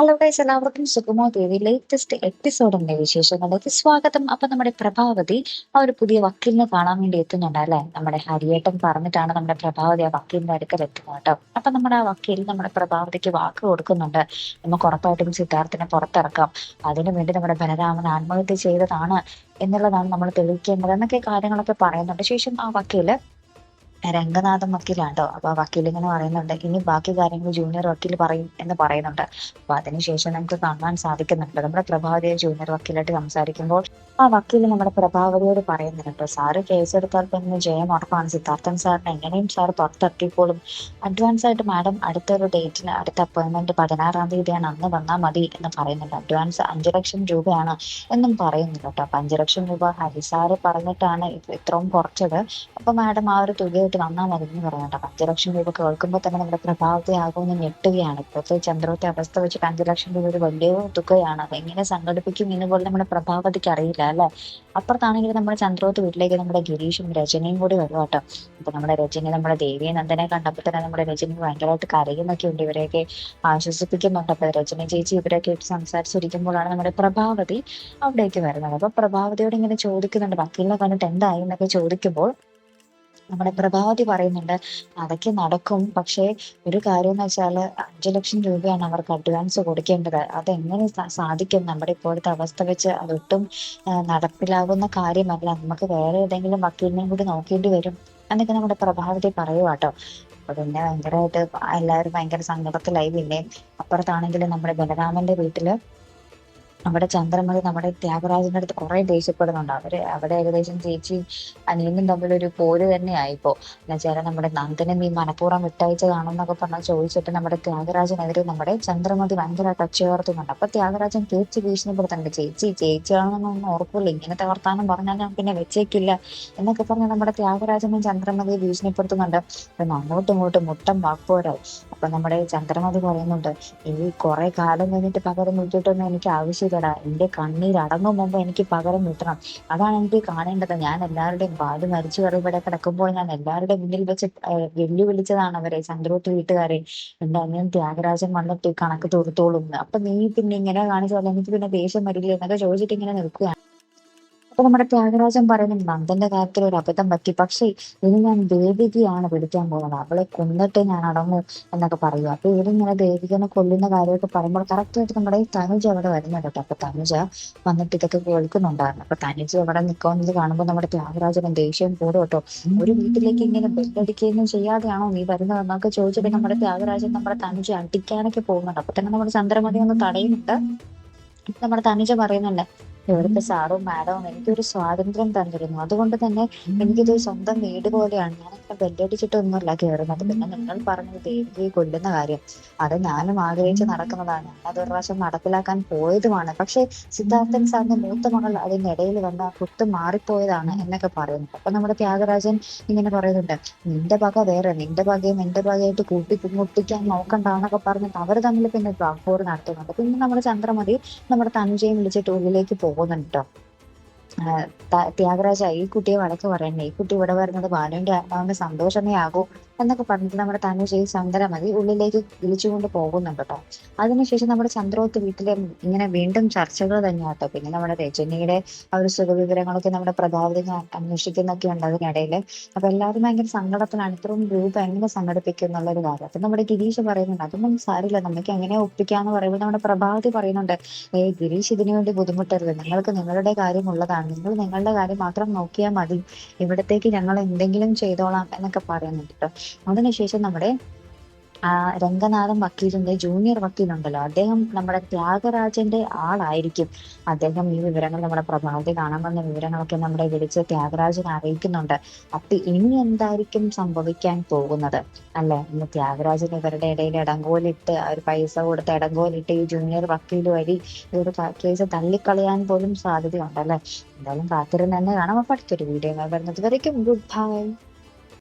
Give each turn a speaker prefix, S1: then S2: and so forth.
S1: Hello guys എല്ലാവർക്കും സുഗമോ ദേവി latest എപ്പിസോഡിന്റെ വിശേഷങ്ങളിലേക്ക് സ്വാഗതം. അപ്പൊ നമ്മുടെ പ്രഭാവതി ആ ഒരു പുതിയ വക്കീലിനെ കാണാൻ വേണ്ടി എത്തുന്നുണ്ട് അല്ലെ? നമ്മുടെ ഹരിയേട്ടൻ പറഞ്ഞിട്ടാണ് നമ്മുടെ പ്രഭാവതി ആ വക്കീലിന്റെ അടുക്കൽ എത്തുന്നത് കേട്ടോ. അപ്പൊ നമ്മുടെ ആ വക്കീൽ നമ്മുടെ പ്രഭാവതിക്ക് വാക്ക് കൊടുക്കുന്നുണ്ട്. നമുക്ക് ഉറപ്പായിട്ടും സിദ്ധാർത്ഥിനെ പുറത്തിറക്കാം. അതിനു വേണ്ടി നമ്മുടെ ബലരാമൻ ആത്മഹത്യ ചെയ്തതാണ് എന്നുള്ളതാണ് നമ്മൾ തെളിയിക്കേണ്ടത് എന്നൊക്കെ കാര്യങ്ങളൊക്കെ പറയുന്നുണ്ട്. ശേഷം ആ വക്കീൽ രംഗനാഥൻ വക്കീലാണ്ടോ അപ്പൊ വക്കീൽ ഇങ്ങനെ പറയുന്നുണ്ട് ഇനി ബാക്കി കാര്യങ്ങൾ ജൂനിയർ വക്കീൽ പറയും എന്ന് പറയുന്നുണ്ട്. അപ്പൊ അതിനുശേഷം നമുക്ക് കാണാൻ സാധിക്കുന്നുണ്ട്. നമ്മുടെ പ്രഭാവതിയെ ജൂനിയർ വക്കീലായിട്ട് സംസാരിക്കുമ്പോൾ ആ വക്കീൽ നമ്മുടെ പ്രഭാവതിയോട് പറയുന്നുണ്ട് സാറ് കേസെടുത്താൽ പിന്നെ ജയം ഉറപ്പാണ്. സിദ്ധാർത്ഥൻ സാറിന് എങ്ങനെയും സാർ പുറത്തിറക്കിക്കോളും. അഡ്വാൻസ് ആയിട്ട് മാഡം അടുത്തൊരു ഡേറ്റിന് അടുത്ത അപ്പോയിന്റ്മെന്റ് പതിനാറാം തീയതിയാണ്. അന്ന് വന്നാൽ മതി എന്ന് പറയുന്നുണ്ട്. അഡ്വാൻസ് അഞ്ചു ലക്ഷം രൂപയാണ് എന്നും പറയുന്നുണ്ട് കേട്ടോ. അപ്പൊ അഞ്ചു ലക്ഷം രൂപ ഹരിസാറ് പറഞ്ഞിട്ടാണ് ഇത് ഇത്രയും കുറച്ചത്. അപ്പൊ മാഡം ആ ഒരു തുകയായിട്ട് വന്നാൽ മതി എന്ന് പറയുന്നുണ്ട് അഞ്ചു ലക്ഷം രൂപ കേൾക്കുമ്പോൾ തന്നെ നമ്മുടെ പ്രഭാവത്തെ ആകുമെന്ന് ഞെട്ടുകയാണ്. ഇപ്പോഴത്തെ ചന്ദ്രത്തെ അവസ്ഥ വെച്ചിട്ട് അഞ്ചു ലക്ഷം രൂപ ഒരു വലിയ തുകയാണ്. അത് എങ്ങനെ സംഘടിപ്പിക്കും എന്ന് പോലും നമ്മുടെ പ്രഭാവതിക്ക് അറിയില്ല അല്ലെ? അപ്പുറത്താണെങ്കിൽ നമ്മുടെ ചന്ദ്രോത്ത് വീട്ടിലേക്ക് നമ്മുടെ ഗിരീഷും രചനയും കൂടി വരും കേട്ടോ അപ്പൊ നമ്മുടെ രജനി നമ്മുടെ ദേവിയെ നന്ദനെ കണ്ടപ്പോൾ തന്നെ നമ്മുടെ രജനി ഭയങ്കരമായിട്ട് കരയുന്നൊക്കെ ഉണ്ട്. ഇവരെയൊക്കെ ആശ്വസിപ്പിക്കുന്നുണ്ട്. അപ്പൊ രചന ചേച്ചി ഇവരൊക്കെ ആയിട്ട് സംസാരിച്ചിരിക്കുമ്പോഴാണ് നമ്മുടെ പ്രഭാവതി അവിടേക്ക് വരുന്നത്. അപ്പൊ പ്രഭാവതിയോട് ഇങ്ങനെ ചോദിക്കുന്നുണ്ട്. വക്കീലിനെ കണ്ടിട്ട് എന്തായി? എന്നൊക്കെ ചോദിക്കുമ്പോൾ നമ്മുടെ പ്രഭാവതി പറയുന്നുണ്ട് അതൊക്കെ നടക്കും. പക്ഷേ ഒരു കാര്യം എന്ന് വെച്ചാൽ അഞ്ചു ലക്ഷം രൂപയാണ് അവർക്ക് അഡ്വാൻസ് കൊടുക്കേണ്ടത്. അതെങ്ങനെ സാധിക്കും? നമ്മുടെ ഇപ്പോഴത്തെ അവസ്ഥ വെച്ച് അതൊട്ടും നടപ്പിലാകുന്ന കാര്യമല്ല. നമുക്ക് വേറെ ഏതെങ്കിലും വക്കീലിനെയും കൂടി നോക്കേണ്ടി വരും എന്നൊക്കെ നമ്മുടെ പ്രഭാവതി പറയുവാട്ടോ അപ്പൊ പിന്നെ ഭയങ്കരമായിട്ട് എല്ലാവരും ഭയങ്കര സങ്കടത്തിലായി. പിന്നെ അപ്പുറത്താണെങ്കിൽ നമ്മുടെ ബലരാമന്റെ വീട്ടിൽ അവിടെ ചന്ദ്രമതി നമ്മുടെ ത്യാഗരാജന്റെ അടുത്ത് കുറെ ദേഷ്യപ്പെടുന്നുണ്ട്. അവർ അവിടെ ഏകദേശം ചേച്ചി അനിയനും തമ്മിലൊരു പോര് തന്നെയായി ഇപ്പോ എന്നുവെച്ചാൽ നമ്മുടെ നന്ദനെ നീ മനഃപൂർവം വിട്ടയച്ചതാണെന്നൊക്കെ പറഞ്ഞാൽ ചോദിച്ചിട്ട് നമ്മുടെ ത്യാഗരാജനെതിരെ നമ്മുടെ ചന്ദ്രമതി ഭയങ്കര ടച്ചുയർത്തുന്നുണ്ട് അപ്പൊ ത്യാഗരാജൻ ചേച്ചി ഭീഷണിപ്പെടുത്തുന്നുണ്ട്. ചേച്ചി ചേച്ചിയാണെന്നൊന്നും ഓർക്കില്ല ഇങ്ങനത്തെ വർത്താനം പറഞ്ഞാൽ ഞാൻ പിന്നെ വെച്ചേക്കില്ല എന്നൊക്കെ പറഞ്ഞ് നമ്മുടെ ത്യാഗരാജനും ചന്ദ്രമതിയെ ഭീഷണിപ്പെടുത്തുന്നുണ്ട്. പിന്നെ അങ്ങോട്ടും ഇങ്ങോട്ടും മുട്ടം വാക്പോരായി അപ്പൊ നമ്മുടെ ചന്ദ്രമതി പറയുന്നുണ്ട് ഈ കുറെ കാലം കഴിഞ്ഞിട്ട് പകരം വീട്ടിട്ടൊന്നും എനിക്ക് ആവശ്യമില്ലടാ. എന്റെ കണ്ണീർ അടങ്ങും മുമ്പ് എനിക്ക് പകരം വീട്ടണം. അതാണ് എനിക്ക് കാണേണ്ടത്. ഞാൻ എല്ലാവരുടെയും ബാൽ മരിച്ചു കറി ഇവിടെ കിടക്കുമ്പോൾ ഞാൻ എല്ലാവരുടെയും മുന്നിൽ വെച്ച് വെല്ലുവിളിച്ചതാണ് അവരെ. ചന്ദ്രോത്ത് വീട്ടുകാരെ എന്റെ അനിയൻ ത്യാഗരാജൻ വന്നിട്ട് കണക്ക് തൊടുത്തോളും. അപ്പൊ നീ പിന്നെ ഇങ്ങനെ കാണിച്ചു എനിക്ക് പിന്നെ ദേഷ്യം വരില്ല എന്നൊക്കെ ചോദിച്ചിട്ട് ഇങ്ങനെ നിൽക്കുകയാണ്. അപ്പൊ നമ്മുടെ ത്യാഗരാജൻ പറയുന്നു നന്ദന്റെ കാര്യത്തിൽ ഒരു അബദ്ധം പറ്റി. പക്ഷേ ഇനി ഞാൻ ദേവികയാണ് പിടിക്കാൻ പോകുന്നത്. അവളെ കൊന്നിട്ട് ഞാൻ അടങ്ങൂ എന്നൊക്കെ പറയുക അപ്പൊ ഇവരിങ്ങനെ ദേവികനെ കൊല്ലുന്ന കാര്യമൊക്കെ പറയുമ്പോൾ കറക്റ്റ് ആയിട്ട് നമ്മുടെ ഈ തനുജ അവിടെ വരുന്നുണ്ട് കേട്ടോ. അപ്പൊ തനുജ വന്നിട്ട് ഇതൊക്കെ കേൾക്കുന്നുണ്ടായിരുന്നു. അപ്പൊ തനുജ അവിടെ നിൽക്കുന്നത് കാണുമ്പോൾ നമ്മുടെ ത്യാഗരാജനും ദേഷ്യം കൂടും കേട്ടോ. ഒരു വീട്ടിലേക്ക് ഇങ്ങനെ ബെല്ലടിക്കുകയൊന്നും ചെയ്യാതെയാണോ നീ വരുന്നതെന്നൊക്കെ ചോദിച്ചിട്ട് നമ്മുടെ ത്യാഗരാജൻ നമ്മുടെ തനുജ അടിക്കാനൊക്കെ പോകുന്നുണ്ട്. അപ്പൊ തന്നെ നമ്മുടെ ചന്ദ്രമതി ഒന്ന് തടയുന്നുണ്ട്. നമ്മുടെ തനുജ പറയുന്നുണ്ട് ഇവിടുത്തെ സാറും മാഡവും എനിക്കൊരു സ്വാതന്ത്ര്യം തന്നിരുന്നു. അതുകൊണ്ട് തന്നെ എനിക്കിത് സ്വന്തം വീട് പോലെയാണ്. ഞാൻ അങ്ങനെ ബെല്ലടിച്ചിട്ടൊന്നുമല്ല കേറുന്നത്. പിന്നെ നിങ്ങൾ പറഞ്ഞത് ദേവിയെ കൊല്ലുന്ന കാര്യം. അത് ഞാനും ആഗ്രഹിച്ച് നടക്കുന്നതാണ്. ഞാൻ അതൊരു ഒരു പ്രാവശ്യം നടപ്പിലാക്കാൻ പോയതുമാണ്. പക്ഷെ സിദ്ധാർത്ഥൻ സാറിന്റെ മൂത്ത മകൾ അതിനിടയിൽ വന്ന ആ കുത്ത് മാറിപ്പോയതാണ് എന്നൊക്കെ പറയുന്നു. അപ്പൊ നമ്മുടെ ത്യാഗരാജൻ ഇങ്ങനെ പറയുന്നുണ്ട് നിന്റെ പക വേറെ. നിന്റെ പകയും എന്റെ പകയായിട്ട് കൂട്ടി മുട്ടിക്കാൻ നോക്കണ്ടെന്നൊക്കെ പറഞ്ഞിട്ട് അവർ തമ്മിൽ പിന്നെ വാക്കോട് നടത്തുന്നുണ്ട്. പിന്നെ നമ്മുടെ ചന്ദ്രമതി നമ്മുടെ തനുജയും വിളിച്ചിട്ട് ഉള്ളിലേക്ക് പോകുന്നുണ്ട്. കേട്ടോ ത്യാഗരാജ ഈ കുട്ടിയെ വഴക്ക് പറയണ്ടേ? ഈ കുട്ടി ഇവിടെ വരുന്നത് ബാലുവിന്റെ ആത്മാവിന്റെ സന്തോഷമേ ആകൂ. എന്നൊക്കെ പറഞ്ഞിട്ട് നമ്മുടെ തനുജയെ ചന്ദ്ര മതി ഉള്ളിലേക്ക് വിളിച്ചുകൊണ്ട് പോകുന്നുണ്ട് കേട്ടോ അതിനുശേഷം നമ്മുടെ ചന്ദ്രോത്ത് വീട്ടിലെ ഇങ്ങനെ വീണ്ടും ചർച്ചകൾ തന്നെയാട്ടോ. പിന്നെ നമ്മുടെ രജനിയുടെ ആ ഒരു സുഖവിവരങ്ങളൊക്കെ നമ്മുടെ പ്രഭാവതി അന്വേഷിക്കുന്നൊക്കെ ഉണ്ട് അതിനിടയിൽ. അപ്പൊ എല്ലാവരും ഭയങ്കര സങ്കടത്തിലാണ്. ഇത്രയും രൂപ എങ്ങനെ സംഘടിപ്പിക്കും എന്നുള്ള ഒരു കാര്യം. അപ്പൊ നമ്മുടെ ഗിരീഷ് പറയുന്നുണ്ട് അതൊന്നും സാരില്ല നമുക്ക് എങ്ങനെ ഒപ്പിക്കാന്ന് പറയുമ്പോൾ നമ്മുടെ പ്രഭാവതി പറയുന്നുണ്ട് ഏ ഗിരീഷ് ഇതിനു വേണ്ടി ബുദ്ധിമുട്ടരുത്. നിങ്ങൾക്ക് നിങ്ങളുടെ കാര്യം ഉള്ളതാണ്. നിങ്ങൾ നിങ്ങളുടെ കാര്യം മാത്രം നോക്കിയാൽ മതി. ഇവിടത്തേക്ക് ഞങ്ങൾ എന്തെങ്കിലും ചെയ്തോളാം എന്നൊക്കെ പറയുന്നുണ്ട് കേട്ടോ അതിനുശേഷം നമ്മുടെ രംഗനാഥൻ വക്കീലിന്റെ ജൂനിയർ വക്കീലുണ്ടല്ലോ. അദ്ദേഹം നമ്മുടെ ത്യാഗരാജന്റെ ആളായിരിക്കും. അദ്ദേഹം ഈ വിവരങ്ങൾ നമ്മുടെ പ്രഭാവത്തിൽ കാണാൻ വന്ന വിവരങ്ങളൊക്കെ നമ്മുടെ വിളിച്ച് ത്യാഗരാജനെ അറിയിക്കുന്നുണ്ട്. അപ്പൊ ഇനി എന്തായിരിക്കും സംഭവിക്കാൻ പോകുന്നത്? അല്ലെ? ഇന്ന് ത്യാഗരാജൻ ഇവരുടെ ഇടയിൽ ഇടങ്കോലിട്ട് ഒരു പൈസ കൊടുത്ത് ഇടങ്കോലിട്ട് ഈ ജൂനിയർ വക്കീൽ വഴി ഈ ഒരു കേസ് തള്ളിക്കളയാൻ പോലും സാധ്യതയുണ്ടല്ലേ എന്തായാലും കാത്തിരുന്ന് തന്നെ കാണാം. അപ്പൊ അടുത്തൊരു വീഡിയോ വരുന്നത് വരയ്ക്കും. Good bye